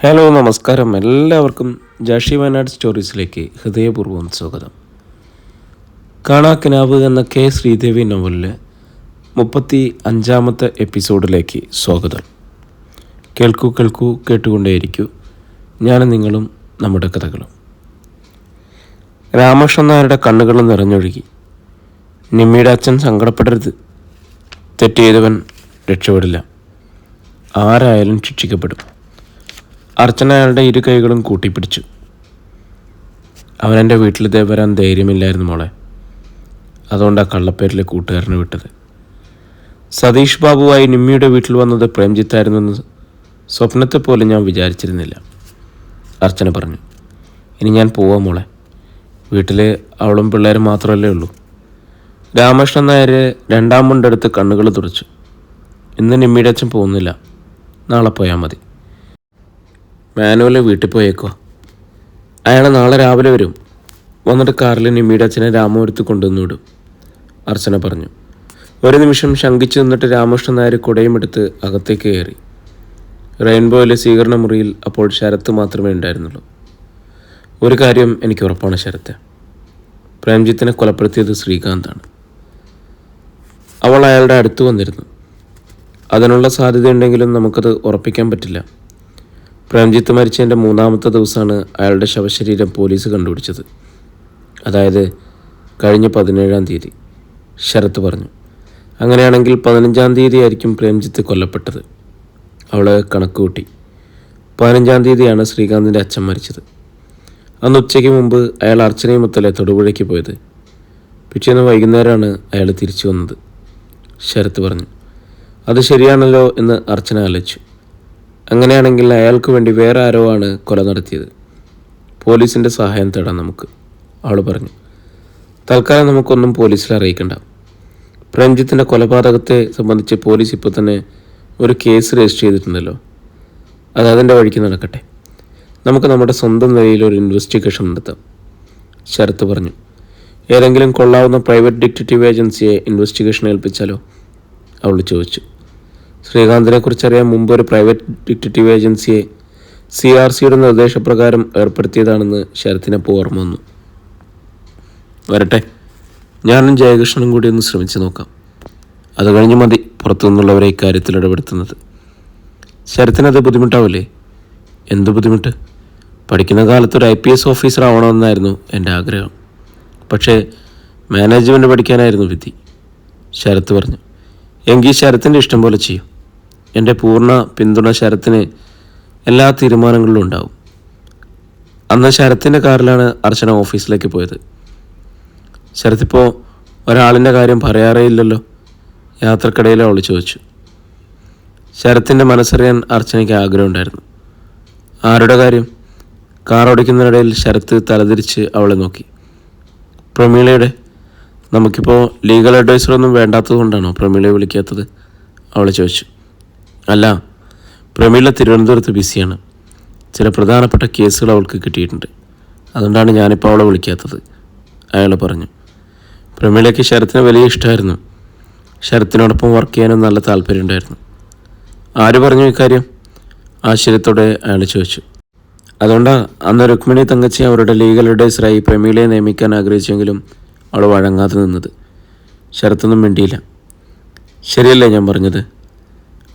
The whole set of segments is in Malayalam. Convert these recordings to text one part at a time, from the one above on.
ഹലോ നമസ്കാരം. എല്ലാവർക്കും ജാഷി വയനാട് സ്റ്റോറീസിലേക്ക് ഹൃദയപൂർവം സ്വാഗതം. കാണാക്കിനാവ് എന്ന കെ ശ്രീദേവി നോവലിലെ മുപ്പത്തി അഞ്ചാമത്തെ എപ്പിസോഡിലേക്ക് സ്വാഗതം. കേൾക്കൂ കേൾക്കൂ കേട്ടുകൊണ്ടേയിരിക്കൂ. ഞാനും നിങ്ങളും നമ്മുടെ കഥകളും. രാമകൃഷ്ണൻ നായരുടെ കണ്ണുകൾ നിറഞ്ഞൊഴുകി. നിമ്മിയുടെ അച്ഛൻ സങ്കടപ്പെടരുത്. തെറ്റ് ചെയ്തവൻ രക്ഷപ്പെടില്ല. ആരായാലും ശിക്ഷിക്കപ്പെടും. അർച്ചന അയാളുടെ ഇരു കൈകളും കൂട്ടിപ്പിടിച്ചു. അവൻ എന്റെ ഇതേ വരാൻ ധൈര്യമില്ലായിരുന്നു മോളെ. അതുകൊണ്ട് ആ കള്ളപ്പേരിലെ കൂട്ടുകാരനെ വിട്ടത്. സതീഷ് ബാബുവായി നിമ്മിയുടെ വീട്ടിൽ വന്നത് പ്രേംജിത്തായിരുന്നെന്ന് സ്വപ്നത്തെ പോലെ ഞാൻ വിചാരിച്ചിരുന്നില്ല. അർച്ചന പറഞ്ഞു ഇനി ഞാൻ പോവാം മോളെ. വീട്ടിൽ അവളും പിള്ളേരും മാത്രമല്ലേ ഉള്ളൂ. രാമകൃഷ്ണൻ നായർ രണ്ടാം മുണ്ടെടുത്ത് കണ്ണുകൾ തുടച്ചു. ഇന്ന് നിമ്മിയുടെ അച്ഛൻ പോകുന്നില്ല. നാളെ പോയാൽ മതി. മാനുവൽ വീട്ടിൽ പോയേക്കോ. അയാൾ നാളെ രാവിലെ വരും. വന്നിട്ട് കാറിൽ നിമ്മിയുടെ അച്ഛനെ രാമപുരത്ത് കൊണ്ടുവന്നു വിടും. അർച്ചന പറഞ്ഞു. ഒരു നിമിഷം ശങ്കിച്ചു നിന്നിട്ട് രാമകൃഷ്ണൻ നായർ കുടയും എടുത്ത് അകത്തേക്ക് കയറി. റെയിൻബോയിലെ സ്വീകരണ മുറിയിൽ അപ്പോൾ ശരത്ത് മാത്രമേ ഉണ്ടായിരുന്നുള്ളൂ. ഒരു കാര്യം എനിക്ക് ഉറപ്പാണ് ശരത്ത്. പ്രേംജിത്തിനെ കൊലപ്പെടുത്തിയത് ശ്രീകാന്താണ്. അവൾ അയാളുടെ അടുത്ത് വന്നിരുന്നു. അതിനുള്ള സാധ്യതയുണ്ടെങ്കിലും നമുക്കത് ഉറപ്പിക്കാൻ പറ്റില്ല. പ്രേംജിത്ത് മരിച്ചതിന്റെ മൂന്നാമത്തെ ദിവസമാണ് അയാളുടെ ശവശരീരം പോലീസ് കണ്ടുപിടിച്ചത്. അതായത് കഴിഞ്ഞ പതിനേഴാം തീയതി ശരത്ത് പറഞ്ഞു. അങ്ങനെയാണെങ്കിൽ പതിനഞ്ചാം തീയതി ആയിരിക്കും പ്രേംജിത്ത് കൊല്ലപ്പെട്ടത്. അവൾ കണക്ക് കൂട്ടി. പതിനഞ്ചാം തീയതിയാണ് ശ്രീകാന്തിന്റെ അച്ഛൻ മരിച്ചത്. അന്ന് ഉച്ചയ്ക്ക് മുമ്പ് അയാൾ അർച്ചനയുമൊത്തലെ തൊടുപുഴയ്ക്ക് പോയത്. പിറ്റേന്ന് വൈകുന്നേരമാണ് അയാൾ തിരിച്ചു വന്നത് ശരത്ത് പറഞ്ഞു. അത് ശരിയാണല്ലോ എന്ന് അർച്ചന ആലോചിച്ചു. അങ്ങനെയാണെങ്കിൽ അയാൾക്ക് വേണ്ടി വേറെ ആരോ ആണ് കൊല നടത്തിയത്. പോലീസിന്റെ സഹായം തേടാം നമുക്ക് അവൾ പറഞ്ഞു. തൽക്കാലം നമുക്കൊന്നും പോലീസിൽ അറിയിക്കണ്ട. പ്രഞ്ജിത്തിന്റെ കൊലപാതകത്തെ സംബന്ധിച്ച് പോലീസ് ഇപ്പോൾ തന്നെ ഒരു കേസ് രജിസ്റ്റർ ചെയ്തിട്ടുണ്ടല്ലോ. അത് അതിന്റെ വഴിക്ക് നടക്കട്ടെ. നമുക്ക് നമ്മുടെ സ്വന്തം നിലയിൽ ഒരു ഇൻവെസ്റ്റിഗേഷൻ നടത്താം ശരത്ത് പറഞ്ഞു. ഏതെങ്കിലും കൊള്ളാവുന്ന പ്രൈവറ്റ് ഡിറ്റക്റ്റീവ് ഏജൻസിയെ ഇൻവെസ്റ്റിഗേഷൻ ഏൽപ്പിച്ചാലോ? അവൾ ചോദിച്ചു. ശ്രീകാന്തിനെ കുറിച്ചറിയാൻ മുമ്പ് ഒരു പ്രൈവറ്റ് ഡിറ്റക്റ്റീവ് ഏജൻസിയെ സി ആർ സിയുടെ നിർദ്ദേശപ്രകാരം ഏർപ്പെടുത്തിയതാണെന്ന് ശരത്തിനപ്പോൾ ഓർമ്മ വന്നു. വരട്ടെ. ഞാനും ജയകൃഷ്ണനും കൂടി ഒന്ന് ശ്രമിച്ചു നോക്കാം. അത് കഴിഞ്ഞ് മതി പുറത്തുനിന്നുള്ളവരെ ഇക്കാര്യത്തിൽ ഇടപെടുത്തുന്നത്. ശരത്തിനത് ബുദ്ധിമുട്ടാവില്ലേ എന്ത് ബുദ്ധിമുട്ട്? പഠിക്കുന്ന കാലത്ത് ഒരു ഐ പി എസ് ഓഫീസർ ആവണമെന്നായിരുന്നു എന്റെ ആഗ്രഹം. പക്ഷേ മാനേജ്മെന്റ് പഠിക്കാനായിരുന്നു വിധി. ശരത്ത് പറഞ്ഞു എങ്കിൽ ശരത്തിന്റെ ഇഷ്ടം പോലെ ചെയ്യും. എന്റെ പൂർണ പിന്തുണ ശരത്തിന് എല്ലാ തീരുമാനങ്ങളിലും ഉണ്ടാവും. അന്ന് ശരത്തിന്റെ കാറിലാണ് അർച്ചന ഓഫീസിലേക്ക് പോയത്. ശരത്തിപ്പോൾ ഒരാളിന്റെ കാര്യം പറയാറേ ഇല്ലല്ലോ യാത്രക്കിടയിൽ അവൾ ചോദിച്ചു. ശരത്തിന്റെ മനസ്സറിയാൻ അർച്ചനയ്ക്ക് ആഗ്രഹമുണ്ടായിരുന്നു. ആരുടെ കാര്യം? കാർ ഓടിക്കുന്നതിനിടയിൽ ശരത്ത് തലതിരിച്ച് അവളെ നോക്കി. പ്രമീളയുടെ? നമുക്കിപ്പോൾ ലീഗൽ അഡ്വൈസറൊന്നും വേണ്ടാത്തത് കൊണ്ടാണോ പ്രമീളയെ വിളിക്കാത്തത്? അവളെ ചോദിച്ചു. അല്ല പ്രമീള തിരുവനന്തപുരത്ത് ബിസിയാണ്. ചില പ്രധാനപ്പെട്ട കേസുകൾ അവൾക്ക് കിട്ടിയിട്ടുണ്ട്. അതുകൊണ്ടാണ് ഞാനിപ്പോൾ അവളെ വിളിക്കാത്തത്. അയാൾ പറഞ്ഞു പ്രമീളയ്ക്ക് ശരത്തിന് വലിയ ഇഷ്ടമായിരുന്നു. ശരത്തിനോടൊപ്പം വർക്ക് ചെയ്യാനും നല്ല താല്പര്യമുണ്ടായിരുന്നു ആര് പറഞ്ഞു ഇക്കാര്യം? ആശ്ചര്യത്തോടെ അയാൾ ചോദിച്ചു. അതുകൊണ്ടാണ് അന്ന് രുക്മിണി തങ്കച്ചി അവരുടെ ലീഗൽ അഡ്വൈസറായി പ്രമീളയെ നിയമിക്കാൻ ആഗ്രഹിച്ചെങ്കിലും അവൾ വഴങ്ങാതെ നിന്നത്. ശരത്തൊന്നും മിണ്ടിയില്ല. ശരിയല്ലേ ഞാൻ പറഞ്ഞത്?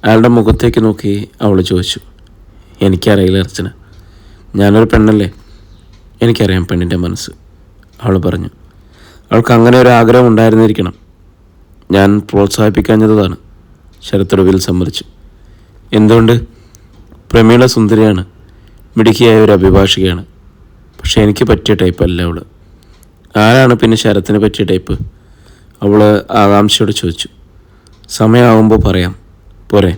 അയാളുടെ മുഖത്തേക്ക് നോക്കി അവൾ ചോദിച്ചു എനിക്കറിയില്ല അർച്ചന. ഞാനൊരു പെണ്ണല്ലേ? എനിക്കറിയാം പെണ്ണിന്റെ മനസ്സ്. അവൾ പറഞ്ഞു അവൾക്ക് അങ്ങനെ ഒരു ആഗ്രഹം ഉണ്ടായിരുന്നിരിക്കണം. ഞാൻ പ്രോത്സാഹിപ്പിക്കാഞ്ഞതാണ് ശരത്തൊടുവിൽ സമ്മതിച്ചു. എന്തുകൊണ്ട്? പ്രമീള സുന്ദരിയാണ് മിടുക്കിയായ ഒരു അഭിഭാഷകയാണ്. പക്ഷേ എനിക്ക് പറ്റിയ ടൈപ്പല്ല അവൾ ആരാണ് പിന്നെ ശരത്തിന് പറ്റിയ ടൈപ്പ് അവൾ ആകാംക്ഷയോട് ചോദിച്ചു. സമയമാകുമ്പോൾ പറയാം. പോരെ.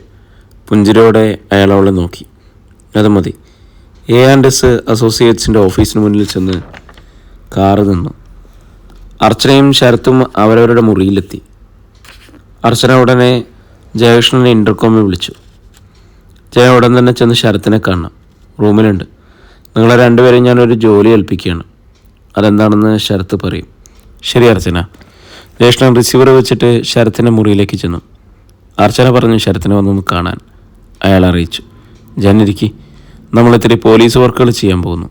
പുഞ്ചിരോടെ അയാൾ അവളെ നോക്കി. അത് മതി. എ ആൻഡ് എസ് അസോസിയേറ്റ്സിന്റെ ഓഫീസിന് മുന്നിൽ ചെന്ന് കാറ് നിന്നു. അർച്ചനയും ശരത്തും അവരവരുടെ മുറിയിലെത്തി. അർച്ചന ഉടനെ ജയകൃഷ്ണനെ ഇന്റർകോമിൽ വിളിച്ചു. ജയ ഉടൻ തന്നെ ചെന്ന് ശരത്തിനെ കാണണം. റൂമിലുണ്ട്. നിങ്ങളെ രണ്ടുപേരെയും ഞാനൊരു ജോലി ഏൽപ്പിക്കുകയാണ്. അതെന്താണെന്ന് ശരത്ത് പറയും. ശരി അർച്ചന. ജയകൃഷ്ണൻ റിസീവർ വെച്ചിട്ട് ശരത്തിന്റെ മുറിയിലേക്ക് ചെന്നു. അർച്ചന പറഞ്ഞു ശരത്തിനെ വന്നൊന്ന് കാണാൻ അയാൾ അറിയിച്ചു. ജനിരിക്കി നമ്മളിത്തിരി പോലീസ് വർക്കുകൾ ചെയ്യാൻ പോകുന്നു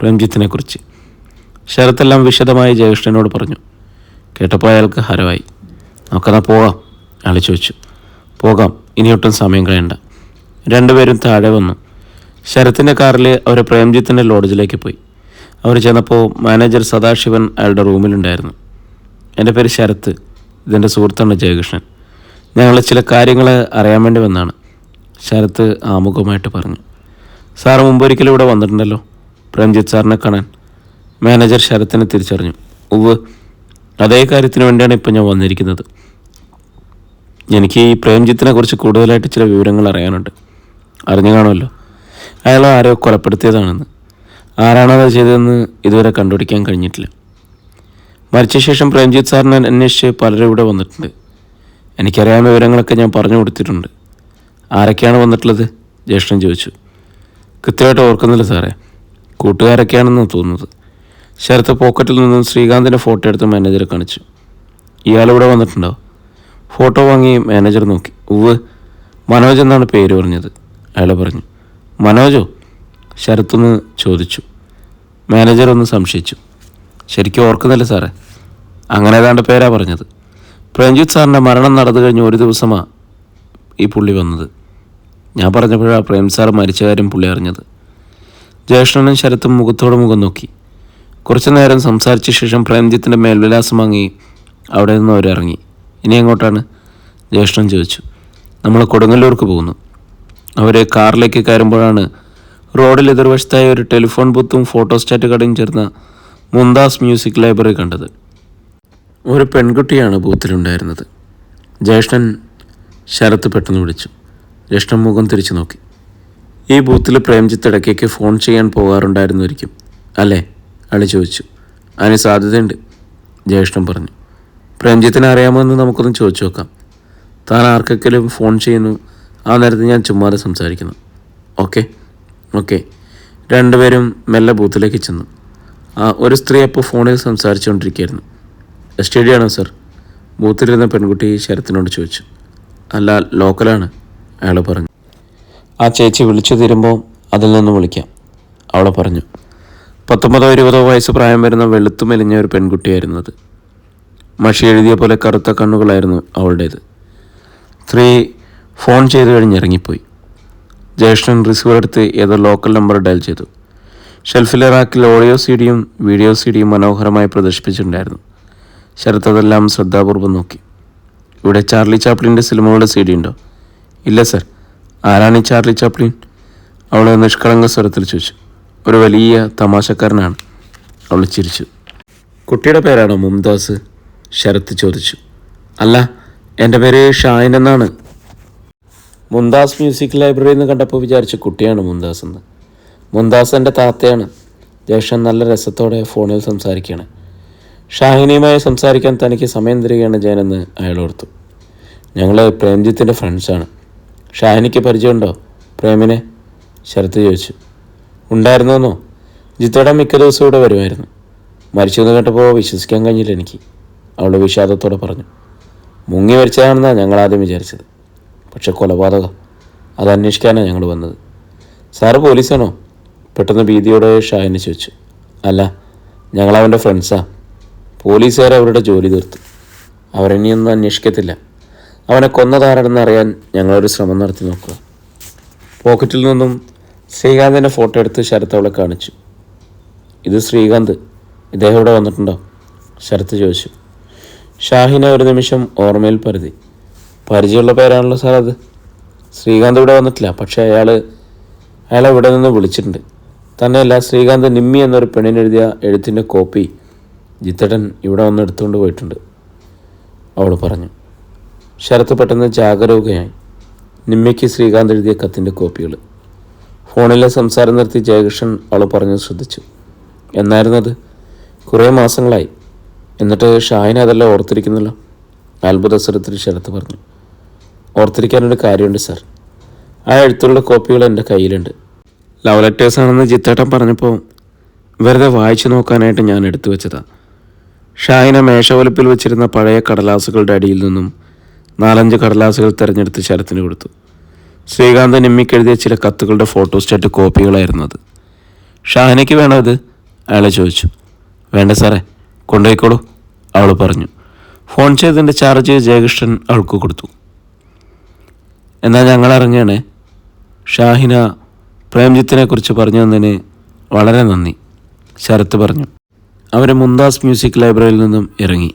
പ്രേംജിത്തിനെ കുറിച്ച് ശരത്തെല്ലാം വിശദമായി ജയകൃഷ്ണനോട് പറഞ്ഞു. കേട്ടപ്പോൾ അയാൾക്ക് ഹരമായി നമുക്കെന്നാ പോകാം അയാൾ ചോദിച്ചു. പോകാം ഇനിയൊട്ടും സമയം കളയണ്ട. രണ്ടുപേരും താഴെ വന്നു. ശരത്തിന്റെ കാറിൽ അവർ പ്രേംജിത്തിന്റെ ലോഡ്ജിലേക്ക് പോയി. അവർ ചെന്നപ്പോൾ മാനേജർ സദാശിവൻ അയാളുടെ റൂമിലുണ്ടായിരുന്നു. എന്റെ പേര് ശരത്ത് ഇതെന്റെ സുഹൃത്താണ് ജയകൃഷ്ണൻ. ഞങ്ങൾ ചില കാര്യങ്ങൾ അറിയാൻ വേണ്ടി വന്നാണ്. ശരത്ത് ആമുഖമായിട്ട് പറഞ്ഞു. സാർ മുമ്പൊരിക്കലും ഇവിടെ വന്നിട്ടുണ്ടല്ലോ? പ്രേംജിത്ത് സാറിനെ കാണാൻ. മാനേജർ ശരത്തിനെ തിരിച്ചറിഞ്ഞു. ഉവ് അതേ കാര്യത്തിന് വേണ്ടിയാണ് ഇപ്പം ഞാൻ വന്നിരിക്കുന്നത്. എനിക്ക് ഈ പ്രേംജിത്തിനെ കുറിച്ച് കൂടുതലായിട്ട് ചില വിവരങ്ങൾ അറിയാനുണ്ട്. അറിഞ്ഞു കാണുമല്ലോ. അയാൾ ആരോ കൊലപ്പെടുത്തിയതാണെന്ന്. ആരാണത് ചെയ്തതെന്ന് ഇതുവരെ കണ്ടുപിടിക്കാൻ കഴിഞ്ഞിട്ടില്ല. മരിച്ച ശേഷം പ്രേംജിത്ത് സാറിനെ അന്വേഷിച്ച് പലരും ഇവിടെ വന്നിട്ടുണ്ട്. എനിക്കറിയാവുന്ന വിവരങ്ങളൊക്കെ ഞാൻ പറഞ്ഞു കൊടുത്തിട്ടുണ്ട്. ആരൊക്കെയാണ് വന്നിട്ടുള്ളത്? ജ്യേഷ്ഠൻ ചോദിച്ചു. കൃത്യമായിട്ട് ഓർക്കുന്നില്ല സാറേ. കൂട്ടുകാരൊക്കെയാണെന്ന് തോന്നുന്നത്. ശരത്ത് പോക്കറ്റിൽ നിന്നും ശ്രീകാന്തിന്റെ ഫോട്ടോ എടുത്ത് മാനേജറെ കാണിച്ചു. ഇയാളിവിടെ വന്നിട്ടുണ്ടോ? ഫോട്ടോ വാങ്ങി മാനേജർ നോക്കി. ഉവ് മനോജ് എന്നാണ് പേര് പറഞ്ഞത്. അയാൾ പറഞ്ഞു. മനോജോ? ശരത്തൊന്ന് ചോദിച്ചു. മാനേജർ ഒന്ന് സംശയിച്ചു. ശരിക്കും ഓർക്കുന്നില്ല സാറേ. അങ്ങനെ ഏതാണ്ട് പേരാ പറഞ്ഞത്. പ്രേംജിത്ത് സാറിന്റെ മരണം നടന്നു കഴിഞ്ഞ ഒരു ദിവസമാണ് ഈ പുള്ളി വന്നത്. ഞാൻ പറഞ്ഞപ്പോഴാണ് പ്രേം സാർ മരിച്ച കാര്യം പുള്ളി അറിഞ്ഞത്. ജ്യേഷ്ഠനും ശരത്തും മുഖത്തോട് മുഖം നോക്കി. കുറച്ചു നേരം സംസാരിച്ച ശേഷം പ്രേംജിത്തിന്റെ മേൽവിലാസം വാങ്ങി അവിടെ നിന്ന് അവരിറങ്ങി. ഇനി എങ്ങോട്ടാണ്? ജ്യേഷ്ഠൻ ചോദിച്ചു. നമ്മൾ കൊടുങ്ങല്ലൂർക്ക് പോകുന്നു. അവർ കാറിലേക്ക് കയറുമ്പോഴാണ് റോഡിൽ എതിർവശത്തായ ഒരു ടെലിഫോൺ ബൂത്തും ഫോട്ടോസ്റ്റാറ്റ് കടയും ചേർന്ന മുന്താസ് മ്യൂസിക് ലൈബ്രറി കണ്ടത്. ഒരു പെൺകുട്ടിയാണ് ബൂത്തിലുണ്ടായിരുന്നത്. ജ്യേഷ്ഠൻ ശരത്ത് പെട്ടെന്ന് വിളിച്ചു. ജ്യേഷ്ഠൻ മുഖം തിരിച്ചു നോക്കി. ഈ ബൂത്തിൽ പ്രേംജിത്ത് ഇടയ്ക്കൊക്കെ ഫോൺ ചെയ്യാൻ പോകാറുണ്ടായിരുന്നിരിക്കും അല്ലേ? അളി ചോദിച്ചു. അതിന് സാധ്യതയുണ്ട് ജ്യേഷ്ഠൻ പറഞ്ഞു. പ്രേംജിത്തിനെ അറിയാമോ എന്ന് നമുക്കൊന്ന് ചോദിച്ചു നോക്കാം. താൻ ആർക്കെങ്കിലും ഫോൺ ചെയ്യുന്നു? ആ നേരത്ത് ഞാൻ ചുമ്മാതെ സംസാരിക്കുന്നു. Okay okay. രണ്ടുപേരും മെല്ലെ ബൂത്തിലേക്ക് ചെന്നു. ആ ഒരു സ്ത്രീ അപ്പോൾ ഫോണിൽ സംസാരിച്ചുകൊണ്ടിരിക്കുകയായിരുന്നു. S sir. ബൂത്തിലിരുന്ന പെൺകുട്ടി ശരത്തിനോട് ചോദിച്ചു. അല്ല ലോക്കലാണ് അയാൾ പറഞ്ഞു. ആ ചേച്ചി വിളിച്ചു തീരുമ്പോൾ അതിൽ നിന്ന് വിളിക്കാം അവളെ പറഞ്ഞു. പത്തൊമ്പതോ ഇരുപതോ വയസ്സ് പ്രായം വരുന്ന വെളുത്തു മെലിഞ്ഞ ഒരു പെൺകുട്ടിയായിരുന്നു അത്. മഷി എഴുതിയ പോലെ കറുത്ത കണ്ണുകളായിരുന്നു അവളുടേത്. സ്ത്രീ ഫോൺ ചെയ്തു കഴിഞ്ഞ് ഇറങ്ങിപ്പോയി. ജ്യേഷ്ഠൻ റിസീവർ എടുത്ത് ഏതോ ലോക്കൽ നമ്പർ ഡയൽ ചെയ്തു. ഷെൽഫിലെ റാക്കിൽ ഓഡിയോ സി ഡിയും വീഡിയോ സി ഡിയും മനോഹരമായി പ്രദർശിപ്പിച്ചിട്ടുണ്ടായിരുന്നു. ശരത് അതെല്ലാം ശ്രദ്ധാപൂർവം നോക്കി. ഇവിടെ ചാർലി ചാപ്ലിന്റെ സിനിമകളുടെ സി ഡി ഉണ്ടോ? ഇല്ല സർ. ആരാണ് ഈ ചാർലി ചാപ്ലിൻ? അവൾ നിഷ്കളങ്ക സ്വരത്തിൽ ചോദിച്ചു. ഒരു വലിയ തമാശക്കാരനാണ്. അവൾ ചിരിച്ചു. കുട്ടിയുടെ പേരാണോ മുംതാസ്? ശരത്ത് ചോദിച്ചു. അല്ല എന്റെ പേര് ഷായൻ എന്നാണ്. മുംതാസ് മ്യൂസിക് ലൈബ്രറിയിൽ നിന്ന് കണ്ടപ്പോൾ വിചാരിച്ചു കുട്ടിയാണ് മുംതാസ് എന്ന്. മുംതാസ് എന്റെ താത്തയാണ്. ജേഷൻ നല്ല രസത്തോടെ ഫോണിൽ സംസാരിക്കുകയാണ്. ഷാഹിനിയുമായി സംസാരിക്കാൻ തനിക്ക് സമയം തരികയാണ് ജയനെന്ന് അയാൾ ഓർത്തു ഞങ്ങൾ പ്രേംജിത്തിന്റെ ഫ്രണ്ട്സാണ് ഷാഹിനിക്ക് പരിചയമുണ്ടോ? പ്രേമിനെ? ശരത്ത് ചോദിച്ചു. ഉണ്ടായിരുന്നോന്നോ? ജിത്തോടെ മിക്ക ദിവസവും ഇവിടെ വരുമായിരുന്നു. മരിച്ചു എന്ന് കേട്ടപ്പോൾ വിശ്വസിക്കാൻ കഴിഞ്ഞില്ല എനിക്ക്. അവൾ വിഷാദത്തോടെ പറഞ്ഞു. മുങ്ങി മരിച്ചതാണെന്നാണ് ഞങ്ങൾ ആദ്യം വിചാരിച്ചത്. പക്ഷെ കൊലപാതകം. അത് അന്വേഷിക്കാനാണ് ഞങ്ങൾ വന്നത്. സാറ് പോലീസാണോ? പെട്ടെന്ന് ഭീതിയോടെ ഷാഹിനെ ചോദിച്ചു. അല്ല ഞങ്ങൾ അവന്റെ ഫ്രണ്ട്സാ പോലീസുകാർ അവരുടെ ജോലി തീർത്തു അവരിനിയൊന്നും അന്വേഷിക്കത്തില്ല. അവനെ കൊന്നതാരാണെന്ന് അറിയാൻ ഞങ്ങളൊരു ശ്രമം നടത്തി നോക്കുക. പോക്കറ്റിൽ നിന്നും ശ്രീകാന്തിന്റെ ഫോട്ടോ എടുത്ത് ശരത്ത് അവളെ കാണിച്ചു. ഇത് ശ്രീകാന്ത്. ഇദ്ദേഹം ഇവിടെ വന്നിട്ടുണ്ടോ? ശരത്ത് ചോദിച്ചു. ഷാഹിന ഒരു നിമിഷം ഓർമ്മയിൽ പരുതി. പരിചയമുള്ള പേരാണല്ലോ സാർ അത്. ശ്രീകാന്ത് ഇവിടെ വന്നിട്ടില്ല. പക്ഷേ അയാൾ അയാളെ ഇവിടെ നിന്ന് വിളിച്ചിട്ടുണ്ട്. തന്നെയല്ല ശ്രീകാന്ത് നിമ്മി എന്നൊരു പെണ്ണിനെഴുതിയ എഴുത്തിന്റെ കോപ്പി ജിത്തടൻ ഇവിടെ വന്ന് എടുത്തുകൊണ്ട് പോയിട്ടുണ്ട്. അവൾ പറഞ്ഞു ശരത്ത് പെട്ടെന്ന് ജാഗരൂകയായി. നിമ്മയ്ക്ക് ശ്രീകാന്ത് എഴുതിയ കത്തിന്റെ കോപ്പികൾ ഫോണിലെ സംസാരം നിർത്തി ജയകൃഷ്ണൻ അവൾ പറഞ്ഞത് ശ്രദ്ധിച്ചു. എന്നായിരുന്നത് കുറേ മാസങ്ങളായി. എന്നിട്ട് ഷായന അതെല്ലാം ഓർത്തിരിക്കുന്നല്ലോ? അത്ഭുത സ്വരത്തിൽ ശരത്ത് പറഞ്ഞു ഓർത്തിരിക്കാനൊരു കാര്യമുണ്ട് സാർ. ആ എഴുത്തുള്ള കോപ്പികൾ എന്റെ കയ്യിലുണ്ട്. ലവ് ലെറ്റേഴ്സാണെന്ന് ജിത്തേട്ടൻ പറഞ്ഞപ്പോൾ വെറുതെ വായിച്ചു നോക്കാനായിട്ട് ഞാൻ എടുത്തു വെച്ചതാ. ഷാഹിന മേശവലിപ്പിൽ വെച്ചിരുന്ന പഴയ കടലാസുകളുടെ അടിയിൽ നിന്നും നാലഞ്ച് കടലാസുകൾ തിരഞ്ഞെടുത്ത് ശരത്തിന് കൊടുത്തു. ശ്രീകാന്ത് നിമ്മിക്കെഴുതിയ ചില കത്തുകളുടെ ഫോട്ടോസ്റ്റാറ്റ് കോപ്പികളായിരുന്നു അത്. ഷാഹിനയ്ക്ക് വേണോ ഇത്? അയാളെ ചോദിച്ചു. വേണ്ട സാറേ കൊണ്ടുപോയിക്കോളൂ അവൾ പറഞ്ഞു. ഫോൺ ചെയ്തതിന്റെ ചാർജ് ജയകൃഷ്ണൻ അവൾക്ക് കൊടുത്തു. എന്നാൽ ഞങ്ങൾ ഇറങ്ങുകയാണേ. ഷാഹിന പ്രേംജിത്തിനെ കുറിച്ച് പറഞ്ഞു തന്നതിന് വളരെ നന്ദി ശരത്ത് പറഞ്ഞു. അവർ മുന്താസ് മ്യൂസിക് ലൈബ്രറിയിൽ നിന്നും ഇറങ്ങി.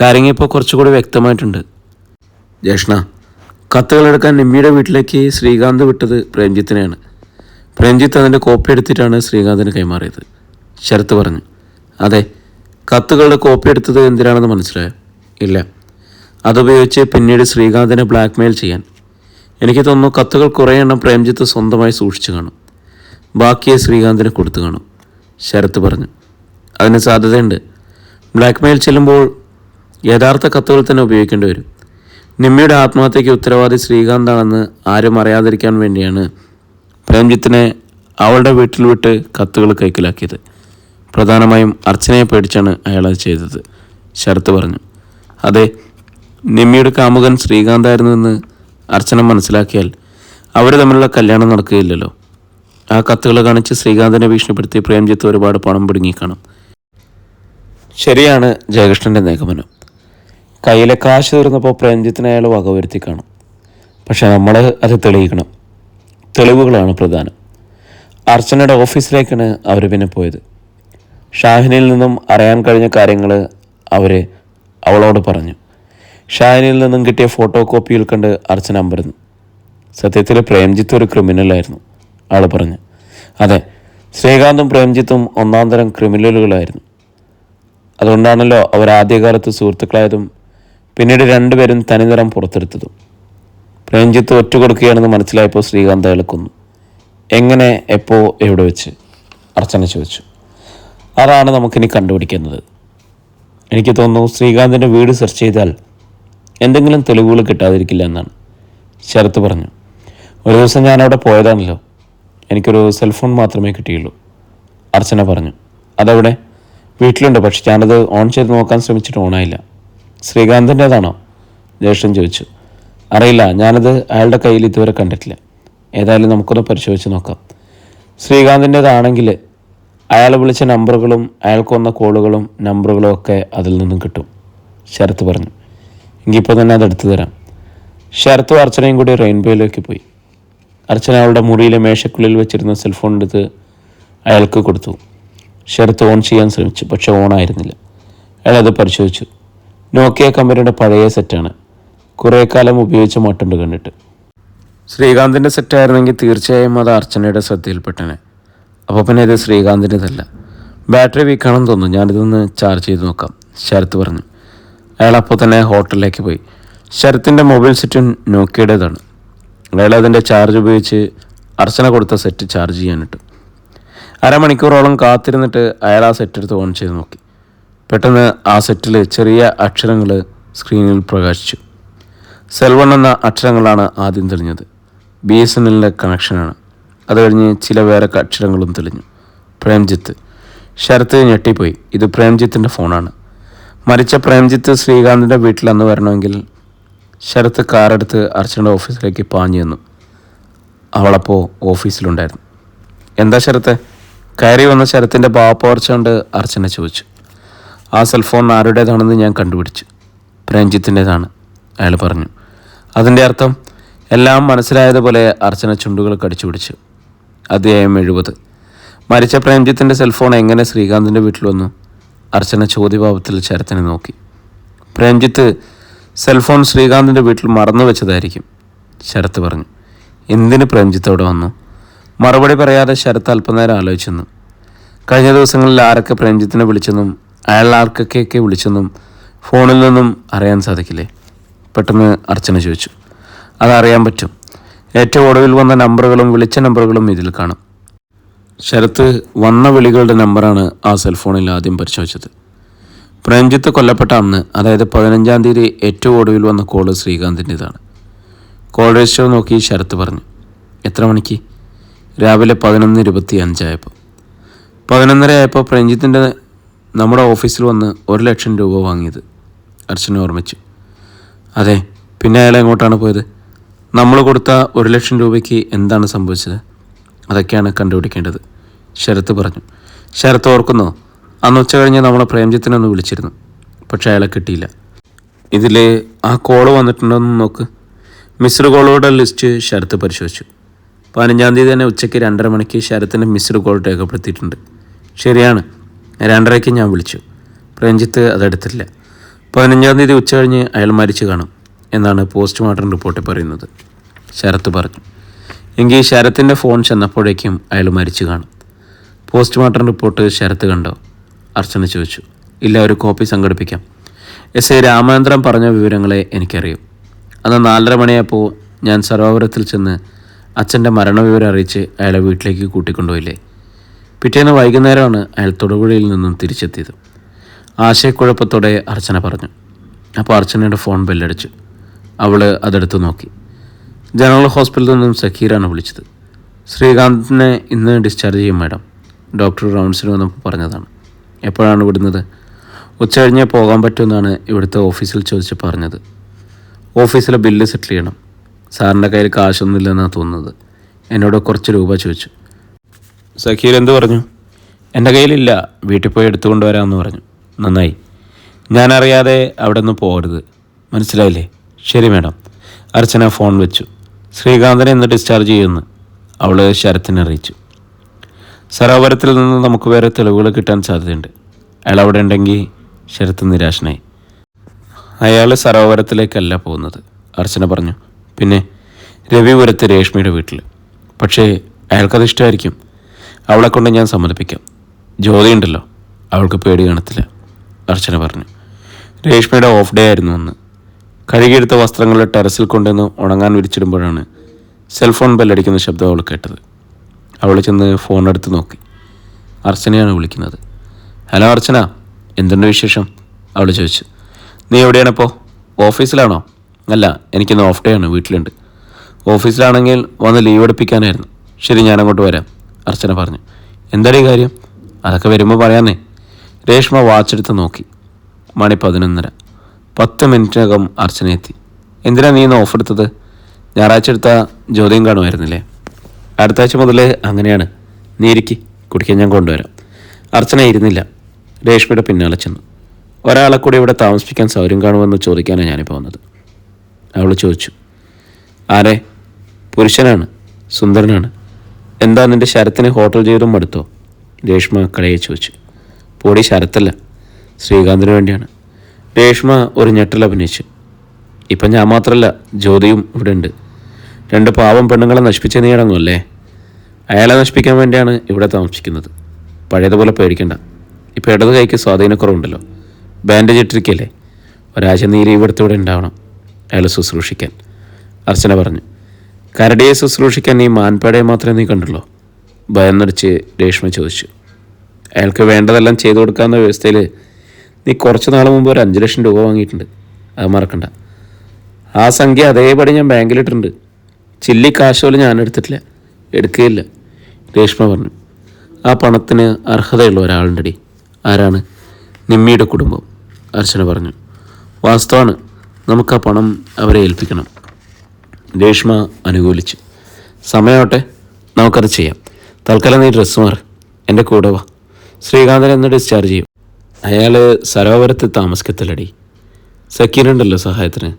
കാര്യങ്ങൾ ഇപ്പോൾ കുറച്ചുകൂടി വ്യക്തമായിട്ടുണ്ട്. ജേഷ്ണ കത്തുകളെടുക്കാൻ നിമ്മിയുടെ വീട്ടിലേക്ക് ശ്രീകാന്ത് വിട്ടത് പ്രേംജിത്തിനെയാണ്. പ്രേംജിത്ത് അതിന്റെ കോപ്പി എടുത്തിട്ടാണ് ശ്രീകാന്തിന് കൈമാറിയത്. ശരത്ത് പറഞ്ഞു അതെ കത്തുകളുടെ കോപ്പി എടുത്തത് എന്തിനാണെന്ന് മനസ്സിലായോ? ഇല്ല അതുപയോഗിച്ച് പിന്നീട് ശ്രീകാന്തിനെ ബ്ലാക്ക്മെയിൽ ചെയ്യാൻ. എനിക്ക് തോന്നുന്നു കത്തുകൾ കുറേ എണ്ണം പ്രേംജിത്ത് സ്വന്തമായി സൂക്ഷിച്ചു കാണും. ബാക്കിയെ ശ്രീകാന്തിന് കൊടുത്തു കാണും ശരത്ത് പറഞ്ഞു. അതിന് സാധ്യതയുണ്ട്. ബ്ലാക്ക്മെയിൽ ചെല്ലുമ്പോൾ യഥാർത്ഥ കത്തുകൾ തന്നെ ഉപയോഗിക്കേണ്ടി വരും. നിമ്മയുടെ ആത്മഹത്യയ്ക്ക് ഉത്തരവാദി ശ്രീകാന്താണെന്ന് ആരും അറിയാതിരിക്കാൻ വേണ്ടിയാണ് പ്രേംജിത്തിനെ അവളുടെ വീട്ടിൽ വിട്ട് കത്തുകൾ കൈക്കലാക്കിയത്. പ്രധാനമായും അർച്ചനയെ പേടിച്ചാണ് അയാൾ അത് ചെയ്തത്. ശരത്ത് പറഞ്ഞു അതെ നിമ്മിയുടെ കാമുകൻ ശ്രീകാന്തായിരുന്നുവെന്ന് അർച്ചന മനസ്സിലാക്കിയാൽ അവർ തമ്മിലുള്ള കല്യാണം നടക്കുകയില്ലല്ലോ. ആ കത്തുകൾ കാണിച്ച് ശ്രീകാന്തിനെ ഭീഷണിപ്പെടുത്തി പ്രേംജിത്ത് ഒരുപാട് പണം പിടുങ്ങിക്കാണും. ശരിയാണ് ജയകൃഷ്ണന്റെ നിഗമനം. കയ്യിലെ കാശ് തീർന്നപ്പോൾ പ്രേംജിത്തിനെ അയാൾ വകവരുത്തി കാണും. പക്ഷെ നമ്മൾ അത് തെളിയിക്കണം. തെളിവുകളാണ് പ്രധാനം. അർച്ചനയുടെ ഓഫീസിലേക്കാണ് അവർ പിന്നെ പോയത്. ഷാഹിനിൽ നിന്നും അറിയാൻ കഴിഞ്ഞ കാര്യങ്ങൾ അവർ അവളോട് പറഞ്ഞു. ഷാഹിനിൽ നിന്നും കിട്ടിയ ഫോട്ടോ കോപ്പിയിൽ കണ്ട് അർച്ചന അമ്പരുന്നു. സത്യത്തിൽ പ്രേംജിത്ത് ഒരു ക്രിമിനലായിരുന്നു ആൾ പറഞ്ഞു. അതെ ശ്രീകാന്തും പ്രേംജിത്തും ഒന്നാം തരം ക്രിമിനലുകളായിരുന്നു അതുകൊണ്ടാണല്ലോ അവർ ആദ്യകാലത്ത് സുഹൃത്തുക്കളായതും പിന്നീട് രണ്ടുപേരും തനിനിറം പുറത്തെടുത്തതും. പ്രേംജിത്ത് ഒറ്റ കൊടുക്കുകയാണെന്ന് മനസ്സിലായപ്പോൾ ശ്രീകാന്ത് എളുക്കുന്നു എങ്ങനെ എപ്പോൾ എവിടെ വെച്ച്? അർച്ചന ചോദിച്ചു. അതാണ് നമുക്കിനി കണ്ടുപിടിക്കുന്നത് എനിക്ക് തോന്നുന്നു ശ്രീകാന്തിന്റെ വീട് സെർച്ച് ചെയ്താൽ എന്തെങ്കിലും തെളിവുകൾ കിട്ടാതിരിക്കില്ല എന്നാണ് ശരത്ത് പറഞ്ഞു. ഒരു ദിവസം ഞാൻ അവിടെ പോയതാണല്ലോ. എനിക്കൊരു സെൽഫോൺ മാത്രമേ കിട്ടിയുള്ളൂ അർച്ചന പറഞ്ഞു. അതവിടെ? വീട്ടിലുണ്ട് പക്ഷെ ഞാനത് ഓൺ ചെയ്ത് നോക്കാൻ ശ്രമിച്ചിട്ട് ഓണായില്ല. ശ്രീകാന്തിന്റേതാണോ ജ്യേഷ്ഠൻ ചോദിച്ചു. അറിയില്ല ഞാനത് അയാളുടെ കയ്യിൽ ഇതുവരെ കണ്ടിട്ടില്ല. ഏതായാലും നമുക്കൊന്ന് പരിശോധിച്ച് നോക്കാം. ശ്രീകാന്തിന്റേതാണെങ്കിൽ അയാൾ വിളിച്ച നമ്പറുകളും അയാൾക്ക് വന്ന കോളുകളും നമ്പറുകളും ഒക്കെ അതിൽ നിന്നും കിട്ടും. ശരത്ത് പറഞ്ഞു. എങ്കിൽ ഇപ്പോൾ തന്നെ അത് എടുത്തു തരാം. ശരത്തും അർച്ചനയും കൂടി റെയിൻബോയിലേക്ക് പോയി. അർച്ചന അവളുടെ മുറിയിലെ മേശക്കുള്ളിൽ വെച്ചിരുന്ന സെൽഫോൺ എടുത്ത് അയാൾക്ക് കൊടുത്തു. ശരത്ത് ഓൺ ചെയ്യാൻ ശ്രമിച്ചു പക്ഷെ ഓൺ ആയിരുന്നില്ല അത് പരിശോധിച്ചു. നോക്കിയ കമ്പനിയുടെ പഴയ സെറ്റാണ് കുറേ കാലം ഉപയോഗിച്ച മട്ടുണ്ട് കണ്ടിട്ട്. ശ്രീകാന്തിന്റെ സെറ്റായിരുന്നെങ്കിൽ തീർച്ചയായും അത് അർച്ചനയുടെ ശ്രദ്ധയിൽപ്പെട്ടനെ. അപ്പോൾ പിന്നെ ഇത് ശ്രീകാന്തിന്റെതല്ല ബാറ്ററി വീക്കാണെന്ന് തോന്നുന്നു. ഞാനിതൊന്ന് ചാർജ് ചെയ്ത് നോക്കാം. ശരത്ത് പറഞ്ഞു. അയാൾ അപ്പോൾ തന്നെ ഹോട്ടലിലേക്ക് പോയി. ശരത്തിന്റെ മൊബൈൽ സെറ്റ് നോക്കിയുടേതാണ്. അയാൾ അതിന്റെ ചാർജ് ഉപയോഗിച്ച് അർച്ചന കൊടുത്ത സെറ്റ് ചാർജ് ചെയ്യാനിട്ടു. അരമണിക്കൂറോളം കാത്തിരുന്നിട്ട് അയാൾ ആ സെറ്റ് എടുത്ത് ഓൺ ചെയ്ത് നോക്കി. പെട്ടെന്ന് ആ സെറ്റിൽ ചെറിയ അക്ഷരങ്ങൾ സ്ക്രീനിൽ പ്രകാശിച്ചു. സെൽവൺ എന്ന അക്ഷരങ്ങളാണ് ആദ്യം തെളിഞ്ഞത്. ബി എസ് എൻ എല്ലിന്റെ കണക്ഷനാണ് അത് കഴിഞ്ഞ് ചില വേറെ അക്ഷരങ്ങളും തെളിഞ്ഞു. പ്രേംജിത്ത്. ശരത്ത് ഞെട്ടിപ്പോയി. ഇത് പ്രേംജിത്തിന്റെ ഫോണാണ്. മരിച്ച പ്രേംജിത്ത് ശ്രീകാന്തിന്റെ വീട്ടിൽ അന്ന് വരണമെങ്കിൽ ശരത്ത് കാറെടുത്ത് അർച്ചന്റെ ഓഫീസിലേക്ക് പാഞ്ഞു തന്നു അവളപ്പോൾ ഓഫീസിലുണ്ടായിരുന്നു എന്താ ശരത്തെ? കയറി വന്ന ശരത്തിന്റെ പാപ്പോർച്ച കൊണ്ട് അർച്ചന ചോദിച്ചു. ആ സെൽഫോൺ ആരുടേതാണെന്ന് ഞാൻ കണ്ടുപിടിച്ചു. പ്രേംജിത്തിന്റെതാണ് അയാൾ പറഞ്ഞു. അതിന്റെ അർത്ഥം എല്ലാം മനസ്സിലായതുപോലെ അർച്ചന ചുണ്ടുകൾ കടിച്ചു പിടിച്ചു അധ്യായം എഴുപത്. മരിച്ച പ്രേംജിത്തിന്റെ സെൽഫോൺ എങ്ങനെ ശ്രീകാന്തിന്റെ വീട്ടിൽ വന്നു? അർച്ചന ചോദ്യഭാവത്തിൽ ശരത്തിനെ നോക്കി. പ്രേംജിത്ത് സെൽഫോൺ ശ്രീകാന്തിന്റെ വീട്ടിൽ മറന്നു വെച്ചതായിരിക്കും ശരത്ത് പറഞ്ഞു. എന്തിന് പ്രേംജിത്ത് അവിടെ വന്നു? മറുപടി പറയാതെ ശരത്ത് അല്പനേരം ആലോചിച്ചെന്നു കഴിഞ്ഞ ദിവസങ്ങളിൽ ആരൊക്കെ പ്രേംജിത്തിനെ വിളിച്ചെന്നും അയാൾ ആർക്കൊക്കെയൊക്കെ വിളിച്ചെന്നും ഫോണിൽ നിന്നും അറിയാൻ സാധിക്കില്ലേ? പെട്ടെന്ന് അർച്ചന ചോദിച്ചു. അതറിയാൻ പറ്റും. ഏറ്റവും ഒടുവിൽ വന്ന നമ്പറുകളും വിളിച്ച നമ്പറുകളും ഇതിൽ കാണും. ശരത്ത് വന്ന വിളികളുടെ നമ്പറാണ് ആ സെൽഫോണിൽ ആദ്യം പരിശോധിച്ചത്. പ്രേംജിത്ത് കൊല്ലപ്പെട്ട അന്ന് അതായത് പതിനഞ്ചാം തീയതി ഏറ്റവും ഒടുവിൽ വന്ന കോൾ ശ്രീകാന്തിന്റെതാണ്. കോൾ രജിസ്റ്റർ നോക്കി ശരത്ത് പറഞ്ഞു എത്ര മണിക്ക്? രാവിലെ പതിനൊന്ന് ഇരുപത്തി അഞ്ചായപ്പോൾ പതിനൊന്നര ആയപ്പോൾ പ്രേംജിത്തിന്റെ നമ്മുടെ ഓഫീസിൽ വന്ന് ഒരു ലക്ഷം രൂപ വാങ്ങിയത് അർച്ചന ഓർമ്മിച്ചു. അതെ പിന്നെ അയാൾ എങ്ങോട്ടാണ് പോയത്? നമ്മൾ കൊടുത്ത ഒരു ലക്ഷം രൂപയ്ക്ക് എന്താണ് സംഭവിച്ചത്? അതൊക്കെയാണ് കണ്ടുപിടിക്കേണ്ടത് ശരത്ത് പറഞ്ഞു. ശരത്ത് ഓർക്കുന്നോ അന്ന് ഉച്ച കഴിഞ്ഞ് നമ്മളെ പ്രേംജിത്തിനൊന്ന് വിളിച്ചിരുന്നു പക്ഷേ അയാളെ കിട്ടിയില്ല. ഇതിൽ ആ കോൾ വന്നിട്ടുണ്ടോ എന്ന് നോക്ക്. മിസ്ഡ് കോളുകളുടെ ലിസ്റ്റ് ശരത്ത് പരിശോധിച്ചു. പതിനഞ്ചാം തീയതി തന്നെ ഉച്ചയ്ക്ക് രണ്ടര മണിക്ക് ശരത്തിന്റെ മിസ്ഡ് കോൾ രേഖപ്പെടുത്തിയിട്ടുണ്ട്. ശരിയാണ്. രണ്ടരയ്ക്ക് ഞാൻ വിളിച്ചു. പ്രേഞ്ചിത്ത് അതെടുത്തില്ല പതിനഞ്ചാം തീയതി ഉച്ച കഴിഞ്ഞ് അയാൾ മരിച്ചു കാണും എന്നാണ് പോസ്റ്റ്മോർട്ടം റിപ്പോർട്ടിൽ പറയുന്നത്. ശരത്ത് പറഞ്ഞു. എങ്കിൽ ശരത്തിന്റെ ഫോൺ ചെന്നപ്പോഴേക്കും അയാൾ മരിച്ചു കാണും. പോസ്റ്റ്മോർട്ടം റിപ്പോർട്ട് ശരത്ത് കണ്ടോ? അർച്ചന ചോദിച്ചു. ഇല്ല ഒരു കോപ്പി സംഘടിപ്പിക്കാം. എസ് എ രാമചന്ദ്രൻ പറഞ്ഞ വിവരങ്ങളെ എനിക്കറിയും. അന്ന് നാലര മണിയായപ്പോൾ ഞാൻ സരോവരത്തിൽ ചെന്ന് അച്ഛന്റെ മരണവിവരം അറിയിച്ച് അയാളെ വീട്ടിലേക്ക് കൂട്ടിക്കൊണ്ടുപോയില്ലേ? പിറ്റേന്ന് വൈകുന്നേരമാണ് അയാൾ തൊടുപുഴയിൽ നിന്നും തിരിച്ചെത്തിയത്. ആശയക്കുഴപ്പത്തോടെ അർച്ചന പറഞ്ഞു. അപ്പോൾ അർച്ചനയുടെ ഫോൺ ബെല്ലടിച്ചു. അവൾ അതെടുത്ത് നോക്കി. ജനറൽ ഹോസ്പിറ്റലിൽ നിന്നും സക്കീറാണ് വിളിച്ചത്. ശ്രീകാന്തിനെ ഇന്ന് ഡിസ്ചാർജ് ചെയ്യും മാഡം. ഡോക്ടർ റൗണ്ട്സിന് വന്നപ്പോൾ പറഞ്ഞതാണ്. എപ്പോഴാണ് വിടുന്നത്? ഉച്ച കഴിഞ്ഞേ പോകാൻ പറ്റുമെന്നാണ് ഇവിടുത്തെ ഓഫീസിൽ ചോദിച്ച് പറഞ്ഞത്. ഓഫീസിലെ ബില്ല് സെറ്റിൽ ചെയ്യണം. സാറിന്റെ കയ്യിൽ കാശൊന്നുമില്ലെന്നാണ് തോന്നുന്നത്. എന്നോട് കുറച്ച് രൂപ ചോദിച്ചു. സഖീർ എന്ത് പറഞ്ഞു? എന്റെ കയ്യിലില്ല. വീട്ടിൽ പോയി എടുത്തുകൊണ്ട് വരാമെന്ന് പറഞ്ഞു. നന്നായി. ഞാനറിയാതെ അവിടെ നിന്ന് പോകരുത്. മനസ്സിലായില്ലേ? ശരി മാഡം. അർച്ചന ഫോൺ വെച്ചു. ശ്രീകാന്തനെ ഇന്ന് ഡിസ്ചാർജ് ചെയ്യുമെന്ന് അവൾ ശരത്തിനെ അറിയിച്ചു. സരോവരത്തിൽ നിന്ന് നമുക്ക് വേറെ തെളിവുകൾ കിട്ടാൻ സാധ്യതയുണ്ട്. അയാൾ അവിടെ ഉണ്ടെങ്കിൽ ശരത്ത് നിരാശനായി. അയാൾ സരോവരത്തിലേക്കല്ല പോകുന്നത് അർച്ചന പറഞ്ഞു. പിന്നെ രവിപുരത്ത് രേഷ്മിയുടെ വീട്ടിൽ. പക്ഷേ അയാൾക്കത് ഇഷ്ടമായിരിക്കും അവളെ കൊണ്ട് ഞാൻ സമ്മതിപ്പിക്കാം. ജ്യോതി ഉണ്ടല്ലോ അവൾക്ക് പേടി കാണത്തില്ല. അർച്ചന പറഞ്ഞു. രേഷ്മയുടെ ഓഫ് ഡേ ആയിരുന്നു അന്ന്. കഴുകിയെടുത്ത വസ്ത്രങ്ങൾ ടെറസിൽ കൊണ്ടുവന്ന് ഉണങ്ങാൻ വിരിച്ചിടുമ്പോഴാണ് സെൽഫോൺ ബെല്ലടിക്കുന്ന ശബ്ദം അവൾ കേട്ടത്. അവൾ ചെന്ന് ഫോൺ എടുത്ത് നോക്കി. അർച്ചനയാണ് വിളിക്കുന്നത്. ഹലോ അർച്ചന. എന്തുണ്ട് വിശേഷം? അവൾ ചോദിച്ചു. നീ എവിടെയാണിപ്പോൾ ഓഫീസിലാണോ? അല്ല എനിക്കിന്ന് ഓഫ് ഡേ ആണ് വീട്ടിലുണ്ട്. ഓഫീസിലാണെങ്കിൽ വന്ന് ലീവ് എടുപ്പിക്കാനായിരുന്നു. ശരി ഞാൻ അങ്ങോട്ട് വരാം അർച്ചന പറഞ്ഞു. എന്താ ഈ കാര്യം? അതൊക്കെ വരുമ്പോൾ പറയാന്നേ. രേഷ്മ വാച്ചെടുത്ത് നോക്കി. മണി പതിനൊന്നര. പത്ത് മിനിറ്റിനകം അർച്ചന എത്തി. എന്തിനാ നീ ഇന്ന് ഓഫ് എടുത്തത്? ഞായറാഴ്ച എടുത്ത ജ്യോതിയും കാണുമായിരുന്നില്ലേ? അടുത്ത ആഴ്ച മുതൽ അങ്ങനെയാണ്. നീ ഇരിക്കി കുടിക്കാൻ ഞാൻ കൊണ്ടുവരാം. അർച്ചന ഇരുന്നില്ല. രേഷ്മയുടെ പിന്നാലെ ചെന്നു. ഒരാളെ കൂടി ഇവിടെ താമസിപ്പിക്കാൻ സൗകര്യം കാണുമെന്ന് ചോദിക്കാനാണ് ഞാനിപ്പോൾ വന്നത്. അവൾ ചോദിച്ചു ആരെ? പുരുഷനാണ് സുന്ദരനാണ്. എന്താ നിന്റെ ശരത്തിന് ഹോട്ടൽ ജീവിതം മടുത്തോ? രേഷ്മ കളയെ ചോദിച്ചു പൊടി ശരത്തല്ല ശ്രീകാന്തിന് വേണ്ടിയാണ്. രേഷ്മ ഒരു ഞെട്ടൽ അഭിനയിച്ചു ഇപ്പം ഞാൻ മാത്രമല്ല ജ്യോതിയും ഇവിടെ ഉണ്ട്. രണ്ട് പാവം പെണ്ണുങ്ങളെ നശിപ്പിച്ച നീ അടങ്ങുമല്ലേ അയാളെ നശിപ്പിക്കാൻ വേണ്ടിയാണ് ഇവിടെ താമസിക്കുന്നത്. പഴയതുപോലെ പേടിക്കണ്ട. ഇപ്പോൾ ഇടത് കൈക്ക് സ്വാധീനക്കുറവുണ്ടല്ലോ. ബാൻഡേജ് ഇട്ടിരിക്കല്ലേ? ഒരാഴ്ച നീ ഇവിടുത്തെ ഇവിടെ ഉണ്ടാവണം. അയാൾ ശുശ്രൂഷിക്കാൻ. അർച്ചന പറഞ്ഞു കരടിയെ ശുശ്രൂഷിക്കാൻ നീ മാൻപേടയെ മാത്രമേ നീ കണ്ടുള്ളൂ? ഭയം നടിച്ച് രേഷ്മ ചോദിച്ചു അയാൾക്ക് വേണ്ടതെല്ലാം ചെയ്തു കൊടുക്കാവുന്ന വ്യവസ്ഥയിൽ നീ കുറച്ച് നാൾ മുമ്പ് ഒരു അഞ്ച് ലക്ഷം രൂപ വാങ്ങിയിട്ടുണ്ട്. അത് മറക്കണ്ട. ആ സംഖ്യ അതേപടി ഞാൻ ബാങ്കിലിട്ടുണ്ട് ചില്ലി കാശ് പോലും ഞാൻ എടുത്തിട്ടില്ല. എടുക്കുകയില്ല. രേഷ്മ പറഞ്ഞു ആ പണത്തിന് അർഹതയുള്ള ഒരാളുണ്ടടി. ആരാണ്? നിമ്മിയുടെ കുടുംബം. അർച്ചന പറഞ്ഞു വാസ്തവാണ്. നമുക്ക് ആ പണം അവരെ ഏൽപ്പിക്കണം. രേഷ്മ അനുകൂലിച്ചു. സമയമാവട്ടെ നമുക്കത് ചെയ്യാം. തൽക്കാലം നീ ഡ്രസ്സ് മാറി. എന്റെ കൂടെ വാ. ശ്രീകാന്തൻ എന്ന് ഡിസ്ചാർജ് ചെയ്യും. അയാൾ സരോവരത്തിൽ താമസിക്കത്തില്ലടി. സക്കീനുണ്ടല്ലോ സഹായത്തിന്.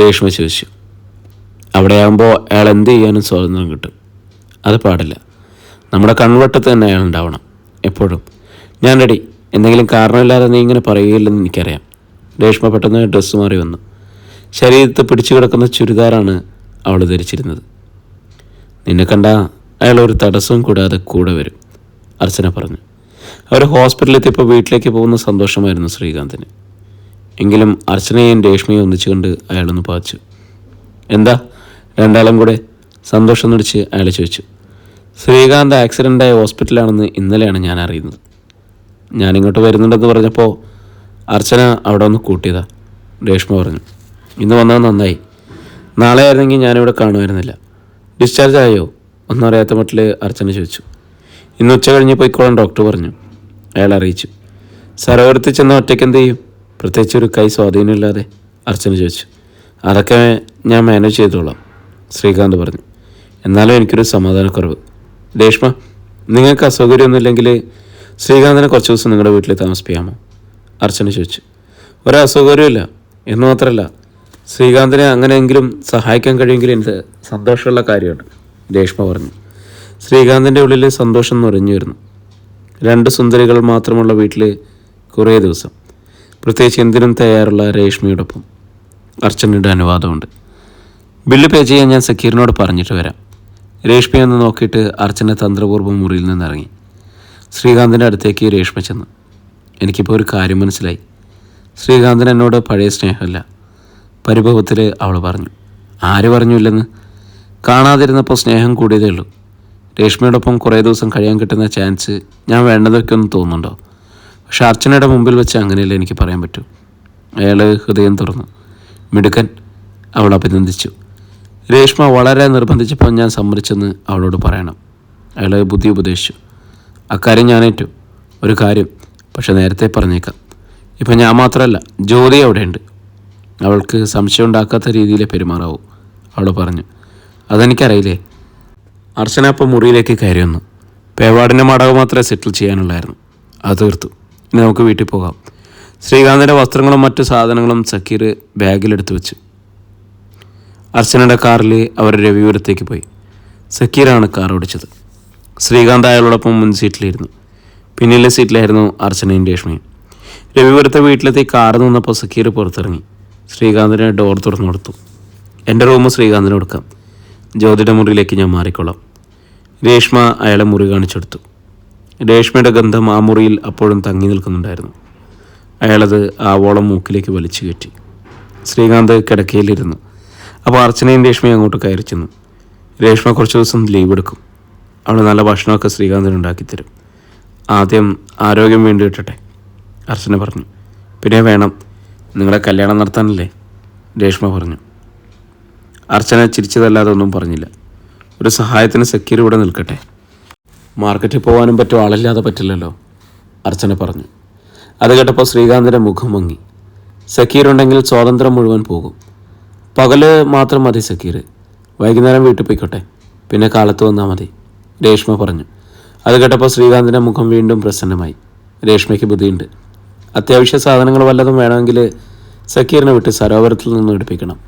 രേഷ്മ ചോദിച്ചു. അവിടെയാകുമ്പോൾ അയാൾ എന്ത് ചെയ്യാനും സ്വാതന്ത്ര്യം കിട്ടും. അത് പാടില്ല. നമ്മുടെ കൺവട്ടത്ത് തന്നെ അയാൾ ഉണ്ടാവണം. എപ്പോഴും. ഞാൻ റെഡി എന്തെങ്കിലും കാരണമില്ലാതെ നീ ഇങ്ങനെ പറയുകയില്ലെന്ന് എനിക്കറിയാം. രേഷ്മ പെട്ടെന്ന് ഡ്രസ്സ് മാറി വന്നു. ശരീരത്ത് പിടിച്ചു കിടക്കുന്ന ചുരിദാറാണ് അവൾ ധരിച്ചിരുന്നത്. നിന്നെ കണ്ട അയാൾ ഒരു തടസ്സവും കൂടാതെ കൂടെ വരും അർച്ചന പറഞ്ഞു. അവർ ഹോസ്പിറ്റലിൽ എത്തിയപ്പോൾ വീട്ടിലേക്ക് പോകുന്ന സന്തോഷമായിരുന്നു ശ്രീകാന്തിന്. എങ്കിലും അർച്ചനയെയും രേഷ്മയും ഒന്നിച്ചു കണ്ട് അയാളൊന്ന് പാച്ചു. എന്താ? രണ്ടാളും കൂടെ? സന്തോഷം നടിച്ച് അയാൾ ചോദിച്ചു. ശ്രീകാന്ത് ആക്സിഡന്റായ ഹോസ്പിറ്റലാണെന്ന് ഇന്നലെയാണ് ഞാൻ അറിയുന്നത്. ഞാനിങ്ങോട്ട് വരുന്നുണ്ടെന്ന് പറഞ്ഞപ്പോൾ അർച്ചന അവിടെ ഒന്ന് കൂട്ടിയതാ. രേഷ്മ പറഞ്ഞു ഇന്ന് വന്നാൽ നന്നായി. നാളെ ആയിരുന്നെങ്കിൽ ഞാനിവിടെ കാണുമായിരുന്നില്ല. ഡിസ്ചാർജ് ആയോ? ഒന്നും അറിയാത്ത മട്ടിൽ അർച്ചന ചോദിച്ചു. ഇന്ന് ഉച്ച കഴിഞ്ഞ് പോയിക്കോളാൻ ഡോക്ടർ പറഞ്ഞു. അയാൾ അറിയിച്ചു. സരോവരത്തിൽ ചെന്ന ഒറ്റയ്ക്ക് എന്ത് ചെയ്യും? പ്രത്യേകിച്ച് ഒരു കൈ സ്വാധീനമില്ലാതെ അർച്ചന ചോദിച്ചു. അതൊക്കെ ഞാൻ മാനേജ് ചെയ്തോളാം ശ്രീകാന്ത് പറഞ്ഞു. എന്നാലും എനിക്കൊരു സമാധാനക്കുറവ്. രേഷ്മ നിങ്ങൾക്ക് അസൗകര്യമൊന്നുമില്ലെങ്കിൽ ശ്രീകാന്തിനെ കുറച്ച് ദിവസം നിങ്ങളുടെ വീട്ടിൽ താമസിപ്പിക്കാമോ? അർച്ചന ചോദിച്ചു. ഒരു അസൗകര്യമില്ല എന്ന് മാത്രമല്ല ശ്രീകാന്തിനെ അങ്ങനെയെങ്കിലും സഹായിക്കാൻ കഴിയുമെങ്കിൽ എനിക്ക് സന്തോഷമുള്ള കാര്യമാണ് രേഷ്മ പറഞ്ഞു. ശ്രീകാന്തിന്റെ ഉള്ളിൽ സന്തോഷം നിറഞ്ഞു വരുന്നു. രണ്ട് സുന്ദരികൾ മാത്രമുള്ള വീട്ടിൽ കുറേ ദിവസം. പ്രത്യേകിച്ച് എന്തിനും തയ്യാറുള്ള രേഷ്മയോടൊപ്പം അർച്ചനയുടെ അനുവാദമുണ്ട്. ബില്ല് പേ ചെയ്യാൻ ഞാൻ സക്കീറിനോട് പറഞ്ഞിട്ട് വരാം. രേഷ്മയെന്ന് നോക്കിയിട്ട് അർച്ചന തന്ത്രപൂർവം മുറിയിൽ നിന്നിറങ്ങി. ശ്രീകാന്തിന്റെ അടുത്തേക്ക് രേഷ്മ ചെന്നു. എനിക്കിപ്പോൾ ഒരു കാര്യം മനസ്സിലായി. ശ്രീകാന്തൻ എന്നോട് പഴയ സ്നേഹമല്ല. പരിഭവത്തിൽ അവൾ പറഞ്ഞു ആര് പറഞ്ഞില്ലെന്ന്? കാണാതിരുന്നപ്പോൾ സ്നേഹം കൂടിയതേ ഉള്ളൂ. രേഷ്മയോടൊപ്പം കുറേ ദിവസം കഴിയാൻ കിട്ടുന്ന ചാൻസ് ഞാൻ വേണ്ടതൊക്കെ ഒന്ന് തോന്നുന്നുണ്ടോ? പക്ഷെ അർച്ചനയുടെ മുമ്പിൽ വെച്ച് അങ്ങനെയല്ല എനിക്ക് പറയാൻ പറ്റൂ. അയാൾ ഹൃദയം തുറന്നു. മിടുക്കൻ അവൾ അഭിനന്ദിച്ചു. രേഷ്മ വളരെ നിർബന്ധിച്ചപ്പോൾ ഞാൻ സമ്മതിച്ചെന്ന് അവളോട് പറയണം. അയാൾ ബുദ്ധി ഉപദേശിച്ചു. അക്കാര്യം ഞാനേറ്റു. ഒരു കാര്യം പക്ഷെ നേരത്തെ പറഞ്ഞേക്കാം. ഇപ്പം ഞാൻ മാത്രമല്ല ജ്യോതി അവിടെയുണ്ട്. അവൾക്ക് സംശയം ഉണ്ടാക്കാത്ത രീതിയിൽ പെരുമാറാവൂ അവൾ പറഞ്ഞു. അതെനിക്കറിയില്ലേ? അർച്ചന അപ്പം മുറിയിലേക്ക് കയറി വന്നു. പേവാടിന്റെ മടവ് മാത്രമേ സെറ്റിൽ ചെയ്യാനുള്ളായിരുന്നു. അത് തീർത്തു. ഇനി നമുക്ക് വീട്ടിൽ പോകാം. ശ്രീകാന്തിന്റെ വസ്ത്രങ്ങളും മറ്റു സാധനങ്ങളും സക്കീർ ബാഗിലെടുത്ത് വെച്ചു. അർച്ചനയുടെ കാറിൽ അവർ രവിപുരത്തേക്ക് പോയി. സക്കീറാണ് കാർ ഓടിച്ചത്. ശ്രീകാന്ത് അയാളോടൊപ്പം മുൻ സീറ്റിലിരുന്നു പിന്നിലെ സീറ്റിലായിരുന്നു അർച്ചനയും രേഷ്മയും. രവിപുരത്തെ വീട്ടിലെത്തി കാറ് നിന്നപ്പോൾ സക്കീർ പുറത്തിറങ്ങി. ശ്രീകാന്തിന് ഡോർ തുറന്നു കൊടുത്തു. എന്റെ റൂം ശ്രീകാന്തിന് കൊടുക്കാം. ജ്യോതിയുടെ മുറിയിലേക്ക് ഞാൻ മാറിക്കൊള്ളാം രേഷ്മ അയാളെ മുറി കാണിച്ചെടുത്തു. രേഷ്മയുടെ ഗന്ധം ആ മുറിയിൽ അപ്പോഴും തങ്ങി നിൽക്കുന്നുണ്ടായിരുന്നു. അയാളത് ആവോളം മൂക്കിലേക്ക് വലിച്ചു കയറ്റി. ശ്രീകാന്ത് കിടക്കയിലിരുന്നു. അപ്പോൾ അർച്ചനയും രേഷ്മയും അങ്ങോട്ട് കയറി ചെന്നു. രേഷ്മ കുറച്ച് ദിവസം ലീവ് എടുക്കും. അവൾ നല്ല ഭക്ഷണമൊക്കെ ശ്രീകാന്തിന് ഉണ്ടാക്കിത്തരും. ആദ്യം ആരോഗ്യം വേണ്ടി കിട്ടട്ടെ അർച്ചന പറഞ്ഞു. പിന്നെ വേണം നിങ്ങളെ കല്യാണം നടത്താനല്ലേ രേഷ്മ പറഞ്ഞു. അർച്ചന ചിരിച്ചതല്ലാതെ ഒന്നും പറഞ്ഞില്ല. ഒരു സഹായത്തിന് സെക്യൂർ ഇവിടെ നിൽക്കട്ടെ. മാർക്കറ്റിൽ പോകാനും പറ്റും ആളില്ലാതെ പറ്റില്ലല്ലോ അർച്ചന പറഞ്ഞു. അത് കേട്ടപ്പോൾ ശ്രീകാന്തിന്റെ മുഖം മങ്ങി. സക്കീർ ഉണ്ടെങ്കിൽ സ്വാതന്ത്ര്യം മുഴുവൻ പോകും. പകൽ മാത്രം മതി സക്കീർ വൈകുന്നേരം വീട്ടിൽ പോയിക്കോട്ടെ പിന്നെ കാലത്ത് വന്നാൽ മതി രേഷ്മ പറഞ്ഞു. അത് കേട്ടപ്പോൾ ശ്രീകാന്തിന്റെ മുഖം വീണ്ടും പ്രസന്നമായി. രേഷ്മയ്ക്ക് ബുദ്ധിയുണ്ട്. അത്യാവശ്യ സാധനങ്ങൾ വല്ലതും വേണമെങ്കിൽ സക്കീറിനെ വിട്ട് സരോവരത്തിൽ നിന്ന് എടുപ്പിക്കണം.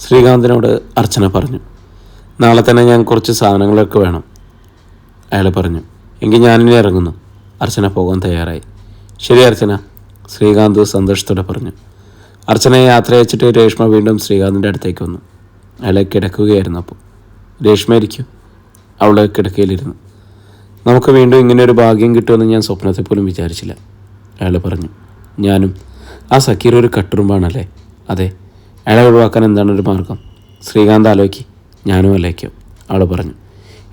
ശ്രീകാന്തിനോട് അർച്ചന പറഞ്ഞു. നാളെ തന്നെ ഞാൻ കുറച്ച് സാധനങ്ങളൊക്കെ വേണം. അയാൾ പറഞ്ഞു. എങ്കിൽ ഞാനിനി ഇറങ്ങുന്നു. അർച്ചന പോകാൻ തയ്യാറായി. ശരി അർച്ചന. ശ്രീകാന്ത് സന്തോഷത്തോടെ പറഞ്ഞു. അർച്ചനയെ യാത്ര അയച്ചിട്ട് രേഷ്മ വീണ്ടും ശ്രീകാന്തിന്റെ അടുത്തേക്ക് വന്നു. അയാളെ കിടക്കുകയായിരുന്നു അപ്പോൾ. രേഷ്മ ഇരിക്കും. അവൾ കിടക്കയിലിരുന്നു. നമുക്ക് വീണ്ടും ഇങ്ങനെ ഒരു ഭാഗ്യം കിട്ടുമെന്ന് ഞാൻ സ്വപ്നത്തെ പോലും വിചാരിച്ചില്ല. അയാൾ പറഞ്ഞു ഞാനും ആ സക്കീർ ഒരു കട്ടുറുമ്പാണല്ലേ? അതെ അയാളെ ഒഴിവാക്കാൻ എന്താണ് ഒരു മാർഗം? ശ്രീകാന്ത് ആലോചിക്ക് ഞാനും അല്ലേക്കോ അവൾ പറഞ്ഞു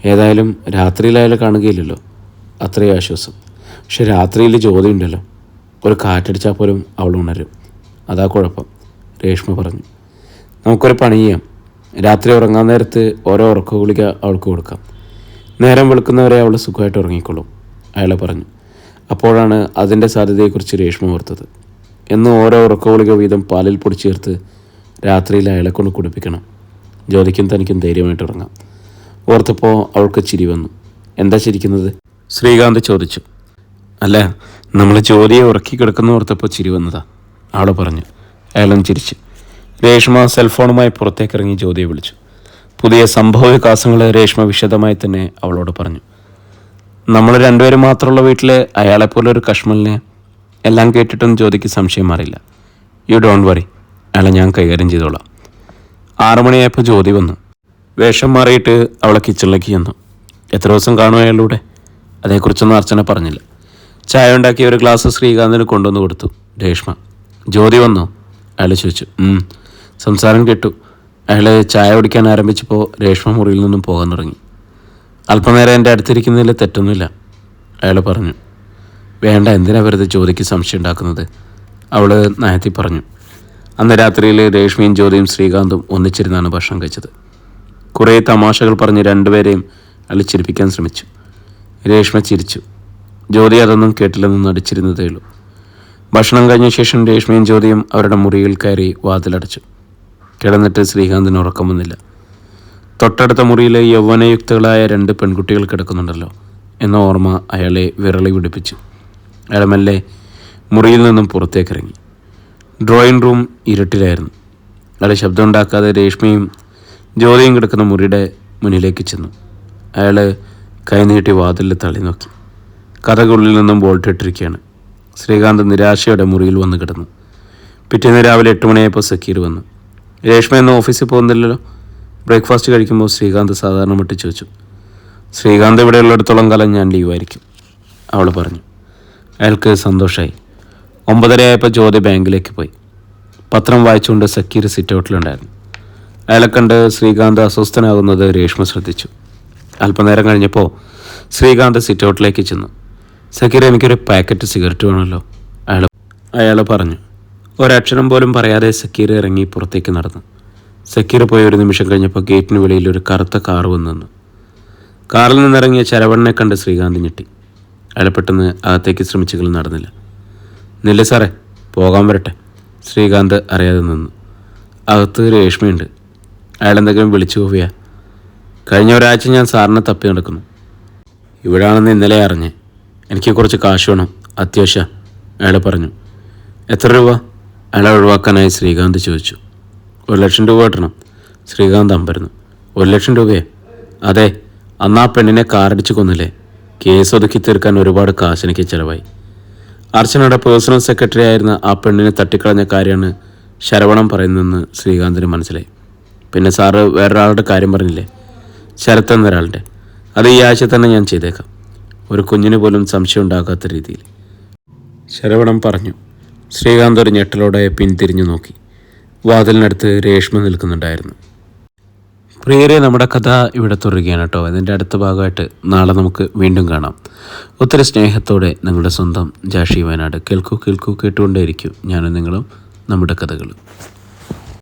ഏതായാലും രാത്രിയിൽ അയാൾ കാണുകയില്ലല്ലോ. അത്രയും ആശ്വാസം. പക്ഷെ രാത്രിയിൽ ജ്യോതി ഉണ്ടല്ലോ ഒരു കാറ്റടിച്ചാൽ പോലും അവൾ ഉണരും. അതാ കുഴപ്പം രേഷ്മ പറഞ്ഞു. നമുക്കൊരു പണി ചെയ്യാം. രാത്രി ഉറങ്ങാൻ നേരത്ത് ഓരോ ഉറക്ക ഗുളിക അവൾക്ക് കൊടുക്കാം. നേരം വെളുക്കുന്നവരെ അവൾ സുഖമായിട്ട് ഉറങ്ങിക്കൊള്ളും അയാളെ പറഞ്ഞു. അപ്പോഴാണ് അതിന്റെ സാധ്യതയെക്കുറിച്ച് രേഷ്മ ഓർത്തത്. എന്നും ഓരോ ഉറക്കഗുളിക വീതം പാലിൽ പൊടി ചേർത്ത് രാത്രിയിൽ അയാളെ കൊണ്ട് കുടിപ്പിക്കണം. ജ്യോതിക്കും തനിക്കും ധൈര്യമായിട്ട് ഉറങ്ങാം. ഓർത്തപ്പോൾ അവൾക്ക് ചിരി വന്നു. എന്താ ചിരിക്കുന്നത്? ശ്രീകാന്ത് ചോദിച്ചു. അല്ല നമ്മൾ ജ്യോതിയെ ഉറക്കി കിടക്കുന്ന ഓർത്തപ്പോൾ ചിരി വന്നതാ. ആൾ പറഞ്ഞു. അയാളും ചിരിച്ചു. രേഷ്മ സെൽഫോണുമായി പുറത്തേക്കിറങ്ങി ജ്യോതിയെ വിളിച്ചു. പുതിയ സംഭവ വികാസങ്ങൾ രേഷ്മ വിശദമായി തന്നെ അവളോട് പറഞ്ഞു. നമ്മൾ രണ്ടുപേരും മാത്രമുള്ള വീട്ടിൽ അയാളെപ്പോലെ ഒരു കശ്മലിനെ എല്ലാം കേട്ടിട്ടും ജ്യോതിക്ക് സംശയം മാറില്ല യു ഡോണ്ട് വറി അയാളെ ഞാൻ കൈകാര്യം ചെയ്തോളാം. ആറു മണിയായപ്പോൾ ജ്യോതി വന്നു. വേഷം മാറിയിട്ട് അവളെ കിച്ചണിലേക്ക് ചെന്നു. എത്ര ദിവസം കാണും അയാളുടെ അതേക്കുറിച്ചൊന്നും അർച്ചന പറഞ്ഞില്ല. ചായ ഉണ്ടാക്കി ഒരു ഗ്ലാസ് ശ്രീകാന്തിന് കൊണ്ടുവന്ന് കൊടുത്തു രേഷ്മ. ജ്യോതി വന്നു. അയാൾ ചോദിച്ചു സംസാരം കേട്ടു. അയാൾ ചായ കുടിക്കാൻ ആരംഭിച്ചപ്പോൾ രേഷ്മ മുറിയിൽ നിന്നും പോകാൻ തുടങ്ങി. അല്പനേരം എന്റെ അടുത്തിരിക്കുന്നതിൽ തെറ്റൊന്നുമില്ല അയാൾ പറഞ്ഞു. വേണ്ട എന്തിനാ വെറുതെ ജ്യോതിക്ക് സംശയം ഉണ്ടാക്കുന്നത്? അവൾ നയത്തി പറഞ്ഞു. അന്ന് രാത്രിയിൽ രേഷ്മയും ജ്യോതിയും ശ്രീകാന്തും ഒന്നിച്ചിരുന്നാണ് ഭക്ഷണം കഴിച്ചത്. കുറേ തമാശകൾ പറഞ്ഞ് രണ്ടുപേരെയും അയാൾ ചിരിപ്പിക്കാൻ ശ്രമിച്ചു. രേഷ്മ ചിരിച്ചു. ജ്യോതി അതൊന്നും കേട്ടില്ലെന്ന് നടിച്ചിരുന്നതേ ഉള്ളൂ. ഭക്ഷണം കഴിഞ്ഞ ശേഷം രേഷ്മയും ജ്യോതിയും അവരുടെ മുറിയിൽ കയറി വാതിലടച്ചു. കിടന്നിട്ട് ശ്രീകാന്തിന് ഉറക്കം വന്നില്ല. തൊട്ടടുത്ത മുറിയിൽ യൗവനയുക്തകളായ രണ്ട് പെൺകുട്ടികൾ കിടക്കുന്നുണ്ടല്ലോ എന്ന ഓർമ്മ അയാളെ വിരളി പിടിപ്പിച്ചു അയാൾ മെല്ലെ മുറിയിൽ നിന്നും പുറത്തേക്കിറങ്ങി. ഡ്രോയിങ് റൂം ഇരുട്ടിലായിരുന്നു. അയാൾ ശബ്ദമുണ്ടാക്കാതെ രേഷ്മയും ജ്യോതിയും കിടക്കുന്ന മുറിയുടെ മുന്നിലേക്ക് ചെന്നു. അയാൾ കൈനീട്ടി വാതിലിൽ തള്ളി നോക്കി. കഥകുള്ളിൽ നിന്നും ബോൾട്ടിട്ടിരിക്കുകയാണ് ശ്രീകാന്ത് നിരാശയോടെ മുറിയിൽ വന്ന് കിടന്നു. പിറ്റേന്ന് രാവിലെ എട്ട് മണിയായപ്പോൾ സക്കീർ വന്നു. രേഷ്മ എന്ന ഓഫീസിൽ പോകുന്നില്ലല്ലോ? ബ്രേക്ക്ഫാസ്റ്റ് കഴിക്കുമ്പോൾ ശ്രീകാന്ത് സാധാരണ മുട്ടിച്ചു വെച്ചു. ശ്രീകാന്ത് ഇവിടെ ഉള്ളിടത്തോളം കാലം ഞാൻ ലീവായിരിക്കും അവൾ പറഞ്ഞു. അയാൾക്ക് സന്തോഷമായി ഒമ്പതരയായപ്പോൾ ജ്യോതി ബാങ്കിലേക്ക് പോയി. പത്രം വായിച്ചുകൊണ്ട് സക്കീർ സിറ്റ് ഔട്ടിലുണ്ടായിരുന്നു അയാളെ കണ്ട് ശ്രീകാന്ത് അസ്വസ്ഥനാകുന്നത് രേഷ്മ ശ്രദ്ധിച്ചു. അല്പനേരം കഴിഞ്ഞപ്പോൾ ശ്രീകാന്ത് സിറ്റ് ഔട്ടിലേക്ക് ചെന്നു. സക്കീർ എനിക്കൊരു പാക്കറ്റ് സിഗരറ്റ് വേണമല്ലോ അയാൾ അയാൾ പറഞ്ഞു. ഒരക്ഷരം പോലും പറയാതെ സക്കീർ ഇറങ്ങി പുറത്തേക്ക് നടന്നു. സക്കീർ പോയ ഒരു നിമിഷം കഴിഞ്ഞപ്പോൾ ഗേറ്റിന് വെളിയിൽ ഒരു കറുത്ത കാർ വന്നു കാറിൽ നിന്നിറങ്ങിയ ചരവണ്ണെ കണ്ട് ശ്രീകാന്ത് ഞെട്ടി. അയാൾ പെട്ടെന്ന് അകത്തേക്ക് ശ്രമിച്ചെങ്കിലും നടന്നില്ല. നില്ല സാറേ പോകാൻ വരട്ടെ ശ്രീകാന്ത് അറിയാതെ നിന്നു. അകത്ത് രേഷ്മയുണ്ട്. അയാൾ എന്തെങ്കിലും വിളിച്ചു പോവുക കഴിഞ്ഞ ഒരാഴ്ച ഞാൻ സാറിനെ തപ്പി നടക്കുന്നു. ഇവിടാണെന്ന് ഇന്നലെ അറിഞ്ഞ്. എനിക്ക് കുറച്ച് കാശ് വേണം. അത്യാവശ്യ അയാൾ പറഞ്ഞു. എത്ര രൂപ? അയാളെ ഒഴിവാക്കാനായി ശ്രീകാന്ത് ചോദിച്ചു. ഒരു ലക്ഷം രൂപ കിട്ടണം. ശ്രീകാന്ത് അമ്പരുന്നു. ഒരു ലക്ഷം രൂപയെ? അതെ അന്ന് ആ പെണ്ണിനെ കാറടിച്ച് കൊന്നില്ലേ? കേസ് ഒതുക്കി തീർക്കാൻ ഒരുപാട് കാശ് എനിക്ക് ചിലവായി. അർച്ചനയുടെ പേഴ്സണൽ സെക്രട്ടറി ആയിരുന്ന ആ പെണ്ണിനെ തട്ടിക്കളഞ്ഞ കാര്യമാണ് ശരവണം പറയുന്നതെന്ന് ശ്രീകാന്തിന് മനസ്സിലായി. പിന്നെ സാറ് വേറൊരാളുടെ കാര്യം പറഞ്ഞില്ലേ? ശരത്ത് എന്നൊരാളുടെ അത് ഈ ആഴ്ച തന്നെ ഞാൻ ചെയ്തേക്കാം. ഒരു കുഞ്ഞിന് പോലും സംശയം ഉണ്ടാകാത്ത രീതിയിൽ. ശരവണം പറഞ്ഞു. ശ്രീകാന്ത് ഒരു ഞെട്ടലോടെ പിന്തിരിഞ്ഞു നോക്കി. വാതിലിനടുത്ത് രേഷ്മ നിൽക്കുന്നുണ്ടായിരുന്നു. പ്രിയരെ നമ്മുടെ കഥ ഇവിടെ തുടരുകയാണ് കേട്ടോ. ഇതിന്റെ അടുത്ത ഭാഗമായിട്ട് നാളെ നമുക്ക് വീണ്ടും കാണാം. ഒത്തിരി സ്നേഹത്തോടെ നിങ്ങളുടെ സ്വന്തം ജാഷി വയനാട്. കേൾക്കൂ കേൾക്കൂ കേട്ടുകൊണ്ടേയിരിക്കും. ഞാനും നിങ്ങളും നമ്മുടെ കഥകളും